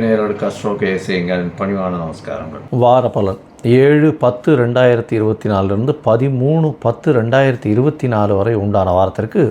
நேயர்களுக்கு அஸ்ட்ரோ பணிவான நமஸ்காரங்கள் வார பலன் ஏழு பத்து ரெண்டாயிரத்தி இருபத்தி நாலுலேருந்து பதிமூணு பத்து ரெண்டாயிரத்தி இருபத்தி நாலு வரை உண்டான வாரத்திற்கு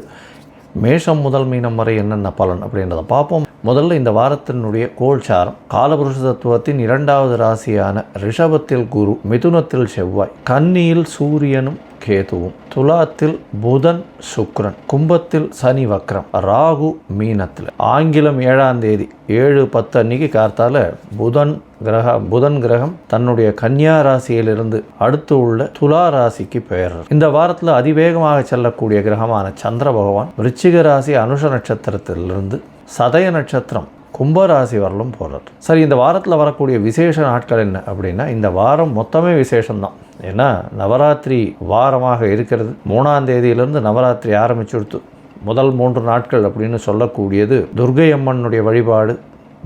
மேஷம் முதல் மீனம் வரை என்னென்ன பலன் அப்படின்றத பார்ப்போம். முதல்ல இந்த வாரத்தினுடைய கோல்சாரம் காலபுருஷ தத்துவத்தின் இரண்டாவது ராசியான ரிஷபத்தில் குரு மிதுனத்தில் செவ்வாய் கன்னியில் சூரியனும் கேதுவும் துலாத்தில் புதன் சுக்ரன் கும்பத்தில் சனி வக்ரம் ராகு மீனத்தில். ஆங்கிலம் ஏழாம் தேதி ஏழு பத்து அன்னைக்கு கார்த்தால புதன் கிரக புதன் கிரகம் தன்னுடைய கன்னியா ராசியிலிருந்து அடுத்து உள்ள துலா ராசிக்கு பெயர் இந்த வாரத்தில் அதிவேகமாக செல்லக்கூடிய கிரகமான சந்திர பகவான் விருச்சிக ராசி அனுஷ நட்சத்திரத்திலிருந்து சதய நட்சத்திரம் கும்பராசி வரலும் போகிறது சரி இந்த வாரத்தில் வரக்கூடிய விசேஷ நாட்கள் என்ன அப்படின்னா இந்த வாரம் மொத்தமே விசேஷம்தான். ஏன்னா நவராத்திரி வாரமாக இருக்கிறது. மூணாம் தேதியிலிருந்து நவராத்திரி ஆரம்பிச்சுடுத்து முதல் மூன்று நாட்கள் அப்படின்னு சொல்லக்கூடியது துர்கை அம்மனுடைய வழிபாடு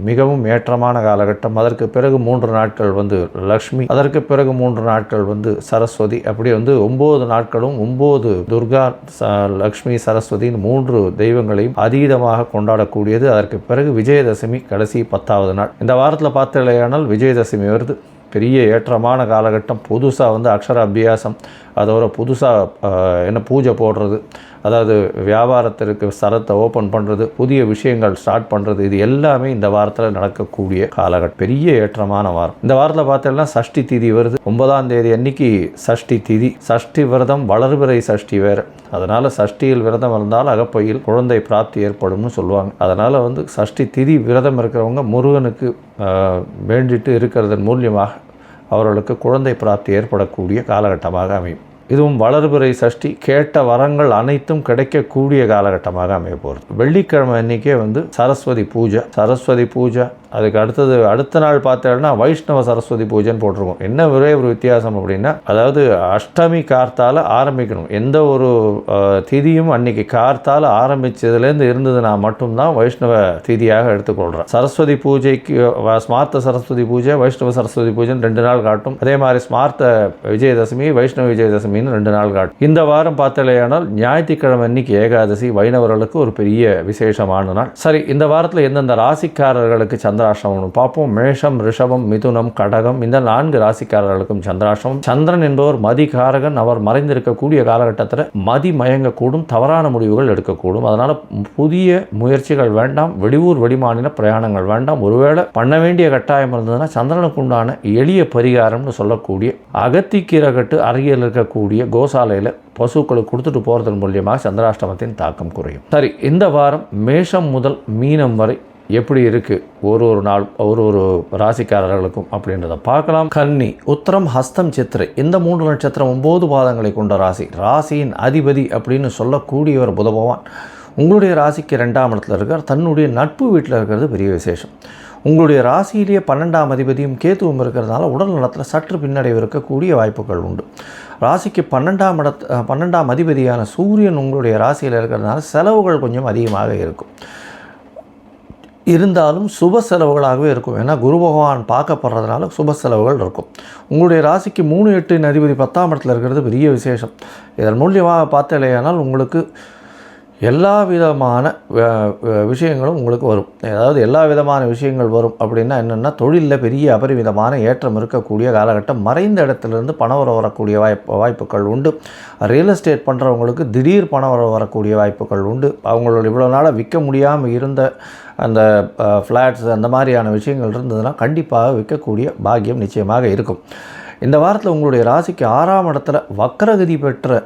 மிகவும் ஏற்றமான காலகட்டம். அதற்கு பிறகு மூன்று நாட்கள் வந்து லக்ஷ்மி அதற்கு பிறகு மூன்று நாட்கள் வந்து சரஸ்வதி. அப்படி வந்து ஒம்பது நாட்களும் ஒம்பது துர்கா ச லக்ஷ்மி சரஸ்வதியின் மூன்று தெய்வங்களையும் அதீதமாக கொண்டாடக்கூடியது. அதற்கு பிறகு விஜயதசமி கடைசி பத்தாவது நாள். இந்த வாரத்தில் பார்த்தலையானால் விஜயதசமி வருது. பெரிய ஏற்றமான காலகட்டம். புதுசாக வந்து அக்ஷர அபியாசம் அதோட புதுசாக என்ன பூஜை போடுறது. அதாவது வியாபாரத்திற்கு சரத்தை ஓப்பன் பண்ணுறது புதிய விஷயங்கள் ஸ்டார்ட் பண்ணுறது இது எல்லாமே இந்த வாரத்தில் நடக்கக்கூடிய காலகட்டம் பெரிய ஏற்றமான வாரம். இந்த வாரத்தில் பார்த்தோம்னா சஷ்டி திதி வருது. ஒன்பதாம் தேதி அன்னைக்கு சஷ்டி திதி. சஷ்டி விரதம் வளர்பிறை சஷ்டி வேறு. அதனால் சஷ்டியில் விரதம் இருந்தால் அகப்பையில் குழந்தை பிராப்தி ஏற்படும்னு சொல்லுவாங்க. அதனால் வந்து சஷ்டி திதி விரதம் இருக்கிறவங்க முருகனுக்கு வேண்டிட்டு இருக்கிறதன் மூலியமாக அவர்களுக்கு குழந்தை பிராப்தி ஏற்படக்கூடிய காலகட்டமாக அமையும். இதுவும் வளர்பிறை சஷ்டி கேட்ட வரங்கள் அனைத்தும் கிடைக்கக்கூடிய காலகட்டமாக அமைய போகிறது. வெள்ளிக்கிழமை அன்னைக்கே வந்து சரஸ்வதி பூஜை சரஸ்வதி பூஜை அதுக்கு அடுத்தது அடுத்த நாள் பார்த்தேன்னா வைஷ்ணவ சரஸ்வதி பூஜைன்னு போட்டிருக்கோம். என்ன ஒரே ஒரு வித்தியாசம் அப்படின்னா அதாவது அஷ்டமி கார்த்தால் ஆரம்பிக்கணும். எந்த ஒரு திதியும் அன்னைக்கு கார்த்தால் ஆரம்பித்ததுலேருந்து இருந்ததுன்னா மட்டும்தான் வைஷ்ணவ திதியாக எடுத்துக்கொள்கிறேன் சரஸ்வதி பூஜைக்கு ஸ்மார்த்த சரஸ்வதி பூஜை வைஷ்ணவ சரஸ்வதி பூஜைன்னு ரெண்டு நாள் காட்டும். அதே மாதிரி ஸ்மார்த்த விஜயதசமி வைஷ்ணவ விஜயதசமின்னு ரெண்டு நாள் காட்டும். இந்த வாரம் பார்த்தலையானால் ஞாயிற்றுக்கிழமை அன்னைக்கு ஏகாதசி வைணவர்களுக்கு ஒரு பெரிய விசேஷமான நாள். சரி இந்த வாரத்தில் எந்தெந்த ராசிக்காரர்களுக்கு சந்திராஷ்டமம் பார்ப்போம். மேஷம் ரிஷபம் மிதுனம் கடகம் இந்த நான்கு ராசிக்காரர்களுக்கும் சந்திராசிரமம். சந்திரன் என்பவர் மதிகாரகன். அவர் மறைந்திருக்கக்கூடிய காலகட்டத்தில் மதி மயங்கக்கூடும் தவறான முடிவுகள் எடுக்கக்கூடும். அதனால் புதிய முயற்சிகள் வேண்டாம் வெளியூர் வெளிமாநில பிரயாணங்கள் வேண்டாம். ஒருவேளை பண்ண வேண்டிய கட்டாயம் இருந்ததுன்னா சந்திரனுக்கு உண்டான எளிய பரிகாரம்னு சொல்லக்கூடிய அகத்திக்கீரகட்டு அருகில் இருக்கக்கூடிய கோசாலையில் பசுக்களுக்கு கொடுத்துட்டு போகிறதன் மூலியமாக சந்திராஷ்டமத்தின் தாக்கம் குறையும். சரி இந்த வாரம் மேஷம் முதல் மீனம் வரை எப்படி இருக்குது ஒரு ஒரு நாள் ஒரு ஒரு ராசிக்காரர்களுக்கும் அப்படின்றத பார்க்கலாம். கன்னி உத்தரம் ஹஸ்தம் சித்திரை. இந்த மூன்று நட்சத்திரம் ஒம்பது பாதங்களை கொண்ட ராசி. ராசியின் அதிபதி அப்படின்னு சொல்லக்கூடியவர் புதபவான் உங்களுடைய ராசிக்கு ரெண்டாம் இடத்துல இருக்கார். தன்னுடைய நட்பு வீட்டில் இருக்கிறது பெரிய விசேஷம். உங்களுடைய ராசியிலேயே பன்னெண்டாம் அதிபதியும் கேத்துவும் இருக்கிறதுனால உடல் நலத்தில் சற்று பின்னடைவு இருக்கக்கூடிய வாய்ப்புகள் உண்டு. ராசிக்கு பன்னெண்டாம் இடத்து பன்னெண்டாம் அதிபதியான சூரியன் உங்களுடைய ராசியில் இருக்கிறதுனால செலவுகள் கொஞ்சம் அதிகமாக இருக்கும். இருந்தாலும் சுப செலவுகளாகவே இருக்கும். ஏன்னா குரு பகவான் பார்க்கப்படுறதுனால சுப செலவுகள் இருக்கும். உங்களுடைய ராசிக்கு மூணு எட்டு அதிபதி பத்தாம் இடத்துல இருக்கிறது பெரிய விசேஷம். இதன் மூலியமாக பார்த்தலையானால் உங்களுக்கு எல்லா விதமான வ- விஷயங்களும் உங்களுக்கு வரும். அதாவது எல்லா விதமான விஷயங்கள் வரும் அப்படின்னா என்னென்னா தொழிலில் பெரிய அபரிமிதமான ஏற்றம் இருக்கக்கூடிய காலகட்டம் மறைந்த இடத்துலேருந்து பணம் வர வரக்கூடிய வாய்ப்பு வாய்ப்புகள் உண்டு. ரியல் எஸ்டேட் பண்ணுறவங்களுக்கு திடீர் பணம் வர வரக்கூடிய வாய்ப்புகள் உண்டு. அவங்களோட இவ்வளோ நாளாக விற்க முடியாமல் இருந்த அந்த ஃப்ளாட்ஸ் அந்த மாதிரியான விஷயங்கள் இருந்ததுன்னா கண்டிப்பாக விற்கக்கூடிய பாக்கியம் நிச்சயமாக இருக்கும். இந்த வாரத்தில் உங்களுடைய ராசிக்கு ஆறாம் இடத்துல வக்கரகதி பெற்ற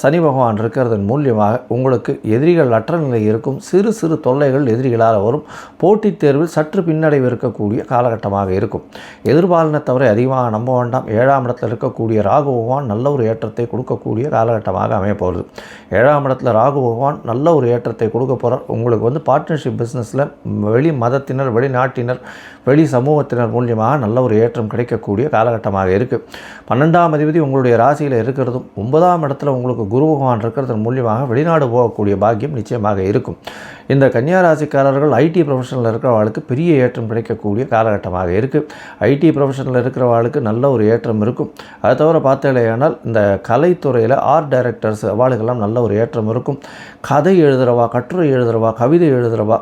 சனி பகவான் இருக்கிறதன் மூலியமாக உங்களுக்கு எதிரிகள் அற்ற நிலை இருக்கும். சிறு சிறு தொல்லைகள் எதிரிகளால் வரும். போட்டித் தேர்வில் சற்று பின்னடைவு இருக்கக்கூடிய காலகட்டமாக இருக்கும். எதிர்பாலினத்தவரை அதிகமாக நம்ப வேண்டாம். ஏழாம் இடத்தில் இருக்கக்கூடிய ராகு பகவான் நல்ல ஒரு ஏற்றத்தை கொடுக்கக்கூடிய காலகட்டமாக அமையப்போகிறது ஏழாம் இடத்துல ராகு பகவான் நல்ல ஒரு ஏற்றத்தை கொடுக்க போகிறார் உங்களுக்கு வந்து பார்ட்னர்ஷிப் பிஸ்னஸில் வெளி மதத்தினர் வெளிநாட்டினர் வெளி சமூகத்தினர் மூலியமாக நல்ல ஒரு ஏற்றம் கிடைக்கக்கூடிய காலகட்டமாக காலகட்டமாக இருக்குது பன்னெண்டாம் அதிபதி உங்களுடைய ராசியில் இருக்கிறதும் ஒன்பதாம் இடத்துல உங்களுக்கு குரு பகவான் இருக்கிறதன் மூலியமாக வெளிநாடு போகக்கூடிய பாக்கியம் நிச்சயமாக இருக்கும். இந்த கன்னியாராசிக்காரர்கள் ஐடி ப்ரொஃபஷனில் இருக்கிறவர்களுக்கு பெரிய ஏற்றம் கிடைக்கக்கூடிய காலகட்டமாக இருக்குது ஐடி ப்ரொஃபஷனில் இருக்கிறவர்களுக்கு நல்ல ஒரு ஏற்றம் இருக்கும். அதை தவிர பார்த்தேனால் இந்த கலைத்துறையில் ஆர்ட் டைரக்டர்ஸ் அவளுக்கெல்லாம் நல்ல ஒரு ஏற்றம் இருக்கும். கதை எழுதுகிறவா கட்டுரை எழுதுகிறவா கவிதை எழுதுகிறவா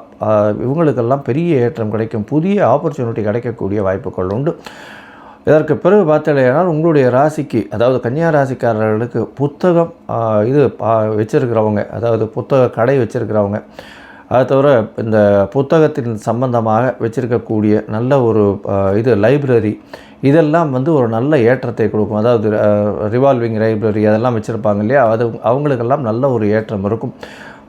இவங்களுக்கெல்லாம் பெரிய ஏற்றம் கிடைக்கும். புதிய ஆப்பர்ச்சுனிட்டி கிடைக்கக்கூடிய வாய்ப்புகள் உண்டு. இதற்கு பிறகு பார்த்தீங்கன்னா உங்களுடைய ராசிக்கு அதாவது கன்னியா ராசிக்காரர்களுக்கு புத்தகம் இது பா- அதாவது புத்தக கடை வச்சுருக்கிறவங்க. அது தவிர இந்த புத்தகத்தின் சம்பந்தமாக வச்சுருக்கக்கூடிய நல்ல ஒரு இது லைப்ரரி இதெல்லாம் வந்து ஒரு நல்ல ஏற்றத்தை கொடுக்கும். அதாவது ரிவால்விங் லைப்ரரி அதெல்லாம் வச்சுருப்பாங்க இல்லையா? அது அவங்களுக்கெல்லாம் நல்ல ஒரு ஏற்றம் இருக்கும்.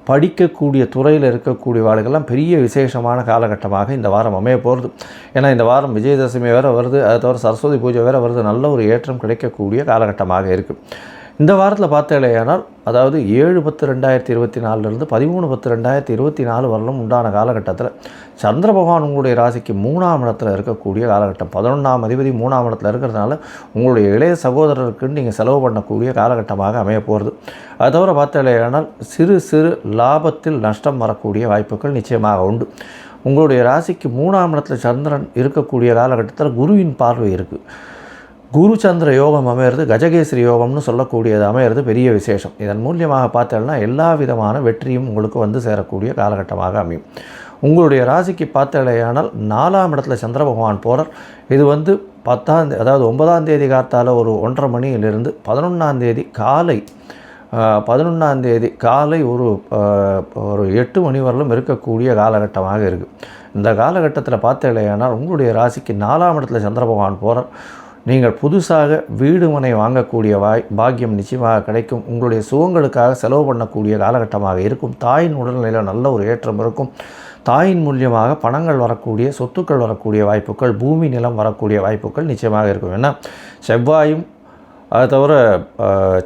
படிக்கக்கூடிய துறையில் இருக்கக்கூடிய வாழ்க்கெல்லாம் பெரிய விசேஷமான காலகட்டமாக இந்த வாரம் அமைய போகிறது ஏன்னா இந்த வாரம் விஜயதசமி வேறு வருது அதை தவிர சரஸ்வதி பூஜை வேறு வருது. நல்ல ஒரு ஏற்றம் கிடைக்கக்கூடிய காலகட்டமாக இருக்குது இந்த வாரத்தில் பார்த்தாலேயானால் அதாவது ஏழு பத்து ரெண்டாயிரத்தி இருபத்தி நாலுலேருந்து பதிமூணு பத்து ரெண்டாயிரத்தி இருபத்தி நாலு வரலும் உண்டான காலகட்டத்தில் சந்திர பகவான் உங்களுடைய ராசிக்கு மூணாம் இடத்துல இருக்கக்கூடிய காலகட்டம். பதினொன்றாம் அதிபதி மூணாம் இடத்துல இருக்கிறதுனால உங்களுடைய இளைய சகோதரருக்கு நீங்கள் செலவு பண்ணக்கூடிய காலகட்டமாக அமைய போகிறது அது தவிர பார்த்தாலேயானால் சிறு சிறு லாபத்தில் நஷ்டம் வரக்கூடிய வாய்ப்புகள் நிச்சயமாக உண்டு. உங்களுடைய ராசிக்கு மூணாம் இடத்துல சந்திரன் இருக்கக்கூடிய காலகட்டத்தில் குருவின் பார்வை இருக்குது குரு சந்திர யோகம் அமையிறது கஜகேசரி யோகம்னு சொல்லக்கூடியது அமையிறது பெரிய விசேஷம். இதன் மூலியமாக பார்த்தோம்னா எல்லா விதமான வெற்றியும் உங்களுக்கு வந்து சேரக்கூடிய காலகட்டமாக அமையும். உங்களுடைய ராசிக்கு பார்த்தலையானால் நாலாம் இடத்துல சந்திர பகவான் போகிறார் இது வந்து பத்தாம் அதாவது ஒன்பதாம் தேதி காத்தால் ஒரு ஒன்றரை மணியிலிருந்து பதினொன்றாம் தேதி காலை பதினொன்றாம் தேதி காலை ஒரு ஒரு எட்டு மணி வரலும் இருக்கக்கூடிய காலகட்டமாக இருக்குது இந்த காலகட்டத்தில் பார்த்தலையானால் உங்களுடைய ராசிக்கு நாலாம் இடத்துல சந்திர பகவான் போகிறார் நீங்கள் புதுசாக வீடு மனை வாங்கக்கூடிய வாய் பாக்கியம் நிச்சயமாக கிடைக்கும். உங்களுடைய சுகங்களுக்காக செலவு பண்ணக்கூடிய காலகட்டமாக இருக்கும். தாயின் உடல்நிலையில் நல்ல ஒரு ஏற்றம் இருக்கும். தாயின் மூலியமாக பணங்கள் வரக்கூடிய சொத்துக்கள் வரக்கூடிய வாய்ப்புகள் பூமி நிலம் வரக்கூடிய வாய்ப்புகள் நிச்சயமாக இருக்கும். ஏன்னா செவ்வாயும் அது தவிர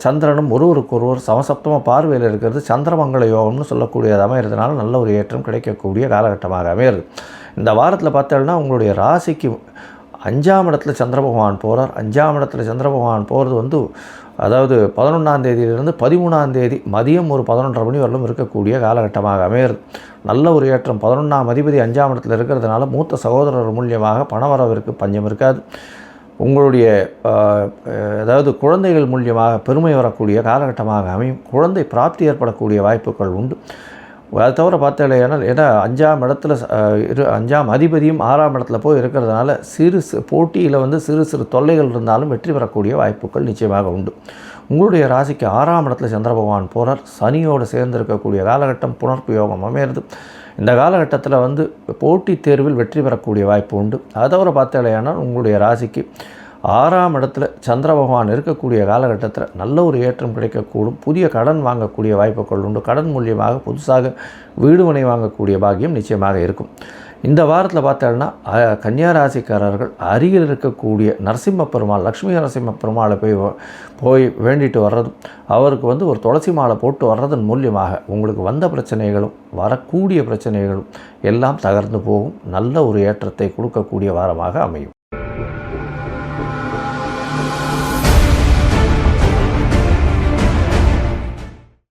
சந்திரனும் ஒருவருக்கொருவர் சமசப்தம பார்வையில் இருக்கிறது சந்திரமங்கல யோகம்னு சொல்லக்கூடியது அமையிறதுனால நல்ல ஒரு ஏற்றம் கிடைக்கக்கூடிய காலகட்டமாக அமையிறது. இந்த வாரத்தில் பார்த்தோம்னா உங்களுடைய ராசிக்கு அஞ்சாம் இடத்துல சந்திர பகவான் போகிறார் அஞ்சாம் இடத்துல சந்திர பகவான் போகிறது வந்து அதாவது பதினொன்றாம் தேதியிலிருந்து பதிமூணாம் தேதி மதியம் ஒரு பதினொன்றரை மணி வரலும் இருக்கக்கூடிய காலகட்டமாக அமையிறது நல்ல ஒரு ஏற்றம். பதினொன்றாம் அதிபதி அஞ்சாம் இடத்துல இருக்கிறதுனால மூத்த சகோதரர் மூலியமாக பணவரவிற்கு பஞ்சம் இருக்காது. உங்களுடைய அதாவது குழந்தைகள் மூலியமாக பெருமை வரக்கூடிய காலகட்டமாக அமையும். குழந்தை பிராப்தி ஏற்படக்கூடிய வாய்ப்புகள் உண்டு. அது தவிர பார்த்தேனால் ஏன்னா அஞ்சாம் இடத்துல இரு அஞ்சாம் அதிபதியும் ஆறாம் இடத்துல போய் இருக்கிறதுனால சிறு போட்டியில் வந்து சிறு சிறு தொல்லைகள் இருந்தாலும் வெற்றி பெறக்கூடிய வாய்ப்புகள் நிச்சயமாக உண்டு. உங்களுடைய ராசிக்கு ஆறாம் இடத்துல சந்திர பகவான் போகிறார் சனியோடு சேர்ந்து இருக்கக்கூடிய காலகட்டம் புனர்ப்பு யோகம் அமையிறது. இந்த காலகட்டத்தில் வந்து போட்டித் தேர்வில் வெற்றி பெறக்கூடிய வாய்ப்பு உண்டு. அதை தவிர பார்த்தேனால் உங்களுடைய ராசிக்கு ஆறாம் இடத்துல சந்திர பகவான் இருக்கக்கூடிய காலகட்டத்தில் நல்ல ஒரு ஏற்றம் கிடைக்கக்கூடும். புதிய கடன் வாங்கக்கூடிய வாய்ப்புகள் உண்டு. கடன் மூலியமாக புதுசாக வீடுமனை வாங்கக்கூடிய பாக்கியம் நிச்சயமாக இருக்கும். இந்த வாரத்தில் பார்த்தோன்னா கன்னியாராசிக்காரர்கள் கன்னியா ராசிக்காரர்கள் அருகில் இருக்கக்கூடிய நரசிம்ம பெருமாள் லக்ஷ்மி நரசிம்ம பெருமாளை போய் போய் வேண்டிட்டு வர்றதும் அவருக்கு வந்து ஒரு துளசி மாலை போட்டு வர்றதன் மூலியமாக உங்களுக்கு வந்த பிரச்சனைகளும் வரக்கூடிய பிரச்சனைகளும் எல்லாம் தகர்ந்து போகும். நல்ல ஒரு ஏற்றத்தை கொடுக்கக்கூடிய வாரமாக அமையும்.